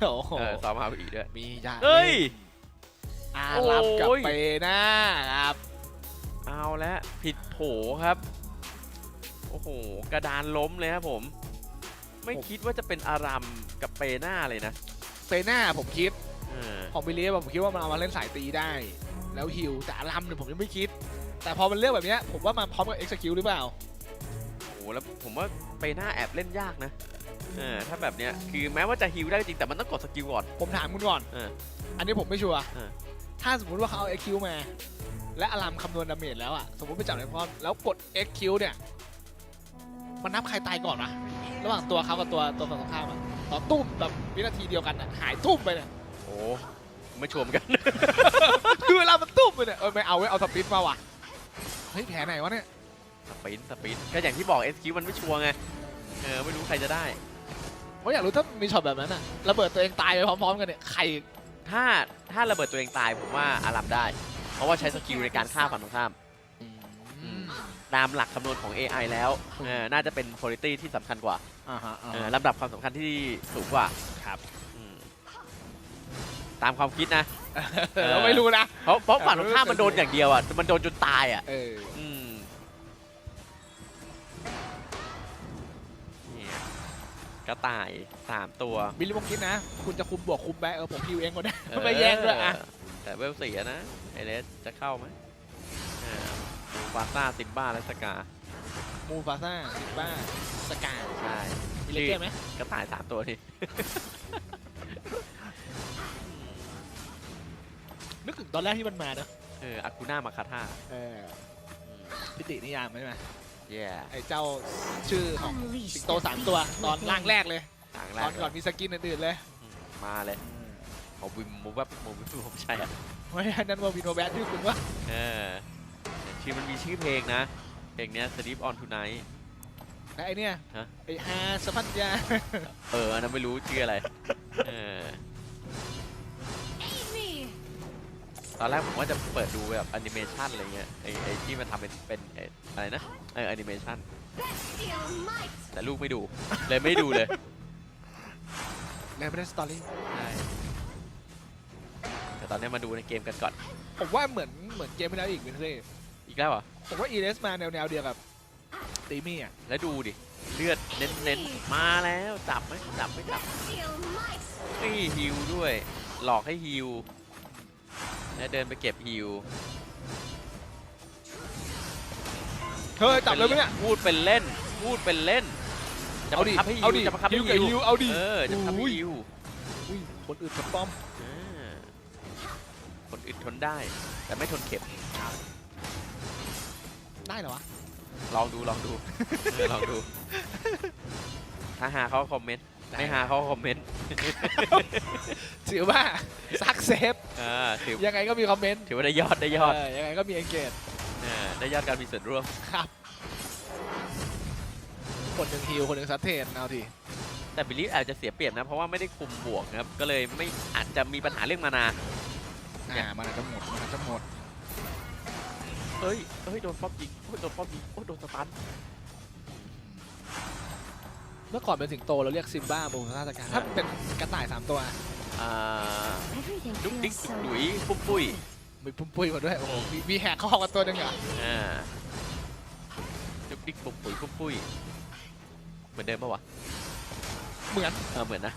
โอ้โหเออซ้อมฮาวีด้วย มียาเฮ้ย อารับกับโอ้ย เปน่าครับเอาแล้วผิดโผครับ โอ้โห กระดานล้มเลยครับผม ไม่คิดว่าจะเป็นอารัมกับเปหน้าเลยนะเปน่าผมคิดเออของบิลลี่ผมคิดว่ามันเอามาเล่นสายตีได้ แล้วฮิวแต่อารัมเนี่ยผมยังไม่คิด แต่พอมันเลือกแบบเนี้ยผมว่ามันพร้อมกับ execute หรือเปล่า โอ้โหแล้วผมว่าเปหน้าแอบเล่นยากนะ เออถ้าแบบเนี้ยคือแม้ว่าจะฮิวได้จริงแต่มันต้องกดสกิลก่อน ผมถามคุณก่อน เอออันนี้ผมไม่ชัวร์ เออ ถ้าสมมติว่าเขาเอา XQ มา และอารัมคำนวณดาเมจแล้วอะสมมติไปจับในพร้อมแล้วกด XQ เนี่ย มันนับใครตายก่อนวะระหว่างตัวเขากับตัวตัวฝั่งตรงข้ามอะต่อตุ้มแบบวินาทีเดียวกันอะหายตุ้มไปเนี่ย โอ้ไม่ชัวร์เหมือนกัน คือเวลามันตุ้มไปเนี่ย เออไม่เอาไว้ยเอาสปินมาว่ะ เฮ้ยแผลไหนวะเนี่ย สปินสปินก็อย่างที่บอก SQ มันไม่ชัวร์ไง เออ ไม่รู้ใครจะได้ ผมอยากรู้ถ้ามีช็อตแบบนั้นอะระเบิดตัวเองตายไปพร้อมๆกันเนี่ยใครถ้าถ้าระเบิดตัวเองตายผมว่าอารัมได้ เพราะว่าใช้สกิลในการฆ่าฝั่งตรงข้ามตามหลักคำนวณของ AI แล้วเออน่าจะเป็น quality ที่สำคัญกว่าอ่าฮะอ่าเออฮะ ลำดับความสำคัญที่สูงกว่าครับ อืมตามความคิดนะ เราไม่รู้นะ เพราะเพราะฝั่งตรงข้ามมันโดนอย่างเดียวอะ มันโดนจนตายอะเออ อืม กระต่ายสามตัวบิลลี่ผมคิดนะ คุณจะคุมบวกคุมแบกเออผมคิวเองก็ได้ไม่แย่งด้วยอะเแต่เวลสี่อะนะ ไอเลสจะเข้าไหมอ่าฟาซ่าซิมบ้าและสกา มูฟาซ่าซิมบ้าสกา ใช่มีเลเก้ไหมกระต่ายสามตัวนี่นึกถึงตอนแรกที่มันมาเนอะเอออากูน่ามาคาท่าเออพิตินิยามใช่ไหม แย่ไอ้เจ้าชื่อของสิงโตสามตัวตอนร่างแรกเลย ต่างแรตอกนก่อนมีสกินอื่นๆเลยอืมมาเลยเอาวิมมูแบบมูวิมผมใช่อะไม่อันนั้นว่าวินโนแบทที่คุณว่าเออชื่อมันมีชื่อเพลงนะ เพลงเนี้ย Sleep on Tonight และไอเนี่ยฮะ ไอฮาสปัญญา เอออันนั้นไม่รู้ชื่ออะไร เออ ตอนแรกผมว่าจะเปิดดูแบบแอนิเมชันอะไรเงี้ยไอไอที่มันทำเป็นเป็นไอ้อะไรนะเออแอนิเมชันแต่ลูกไม่ดู เลยไม่ดูเลยแล้วไม่ได้สตอรี่ใช่แต่ตอนนี้มาดูในเกมกันก่อน ผมว่าเหมือนเหมือนเกมที่แล้วอีกวินเซ่อีกแล้วเหรอผมว่าอีเลสมาแนวแนวๆเดียวกับตีมี่อะแล้วดูดิเลือดเน้นๆมาแล้วจับไหมจับไม่จับนี่ฮิวด้วย หลอกให้ฮิว แล้วเดินไปเก็บฮิวเฮ้ยจับเลยไหมเนี่ยพูดเป็นเล่น พูดเป็นเล่น จะเอาบัดิงคับให้ฮิเอาวดิจะบังคับให้ฮิวกับฮิวฮิวเอาดิเออจะบังคับอุ้ให้ยฮิวอุ้ยคนอื่นกับป้อมอ่าคนอึดทนได้ แต่ไม่ทนเข็บได้เหรอวะลองดูลองดูเออลองดู ถ้าหาเขาคอมเมนต์ไม่หาเขาคอมเมนต์ ถือว่าซักเซฟ อ่าถือยังไงก็มีคอมเมนต์ถือว่าได้ยอดได้ยอดเยังไงก็มีเอนเกจอ่าได้ยอดการมีส่วนร่วมครับ คนหนึ่งฮิวคนหนึ่งซัตเทนเอาทีแต่บิลลี่อาจจะเสียเปรียบนะ เพราะว่าไม่ได้คุมบวกนะครับ ก็เลยไม่อาจจะมีปัญหาเรื่องมานา อ่ามันอาจจะหมดมันอาจจะหมดเอ้ยเอ้ย โดนป๊อปยิงโอ้ยโดนป๊อปยิงโอ้ยโดนสตันเมื่อก่อนเป็นสิงโตเราเรียกซิมบ้าโบซาสกาถ้าเป็นกระต่ายสามตัว อ่า Everything ดุ๊กดิ๊ก feels ดุ๊ก so ดุยปุ้มปุ้ยมีปุ้มปุ้ยมาด้วยโอ้โหมีมีแหกข้อกันตัวหนึงเหรออ่าดุ๊กดิ๊กปุ้มปุ้ยปุ้มปุ้ยเหมือนเดิมปะวะเหมือนเออเหมือนนะ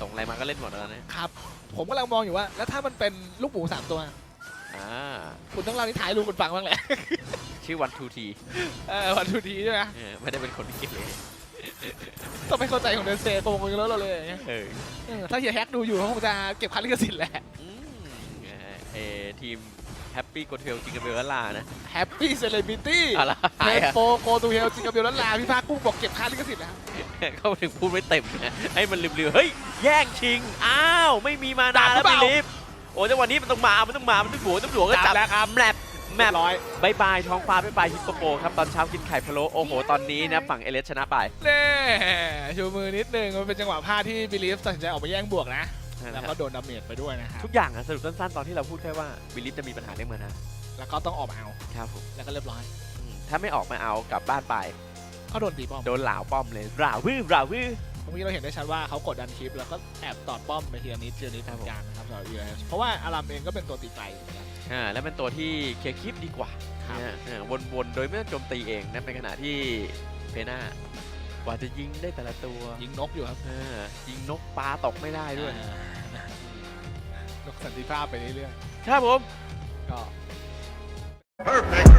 ส่งอะไรมาก็เล่นหมดแล้วเนี่ยครับ ผมกำลังมองอยู่ว่า แล้วถ้ามันเป็นลูกหมูสามตัว อ่าคุณต้องเล่านิทานให้ลูกคุณฟังบ้างแหละชื่อวันทูทีเออวันทูทีใช่ไหมไม่ได้เป็นคนที่เก็บเลย ต้องไม่เข้าใจของเดนเซโกงกันแล้วเราเลยอย่างเงี้ยเออเออถ้าเฮียแฮกดูอยู่เขาคงจะเก็บค่าลิขสิทธิ์แหละอืมเอ่อเออทีมแฮปปี้โกเทลจิงกับเบลลานะแฮปปี้เซเลบริตี้อะไรเทอะโฟโกตูเฮลจิงกับเบลลาพี่ภาคกุ้งบอกเก็บค่าลิขสิทธิ์แล้ว เข้าถึงพูดไม่เต็มนะให้มันลืมๆเฮ้ยแย่งชิงอ้าวไม่มีมานาแล้วบิลิฟโอ้จังหวะนี้มันต้องมา มันต้องมา มันต้องบวกต้องบวกก็จับแล้วครับแมป แมปร้อยบายบายท้องฟ้าบายบายฮิปโปโปครับตอนเช้ากินไข่พะโล้โอ้โห ตอนนี้นะฝั่งเอเลสชนะไปเน่ชูมือนิดนึงมันเป็นจังหวะพลาดที่บิลีฟตัดสินใจออกมาแย่งบวกนะ แล้วก็โดนดาเมจไปด้วยนะครับทุกอย่างอะสรุปสั้นๆ ตอนที่เราพูดแค่ว่าบิลิฟจะมีปัญหาเรื่องมานาแล้วก็ต้องออกมาเอาครับผมแล้วก็เรียบร้อยอืมถ้าไม่ออกมาเอากลับบ้านไปก็โดนตีป้อมโดนเหลาป้อมเลยเหลาวื้อเหลาวื้อ เมื่อกี้เราเห็นได้ชัดว่าเขากดดันคลิป แล้วก็แอบตอดป้อมไปทีละนิดทีละนิดครับผมทำการนะครับสำหรับ EOS เพราะว่าอารามเองก็เป็นตัวตีไกลเหมือนกัน อ่าแล้วเป็นตัวที่เคลียร์คลิปดีกว่าครับ นะฮะอ่าวนๆ โดยไม่ต้องโจมตีเองนะในขณะที่เพน่ากว่าจะยิงได้แต่ละตัวยิงนกอยู่ครับอ่ายิงนกปลาตกไม่ได้ด้วย อ่านกสันติภาพไปเรื่อยครับผม ๆก็ Perfect.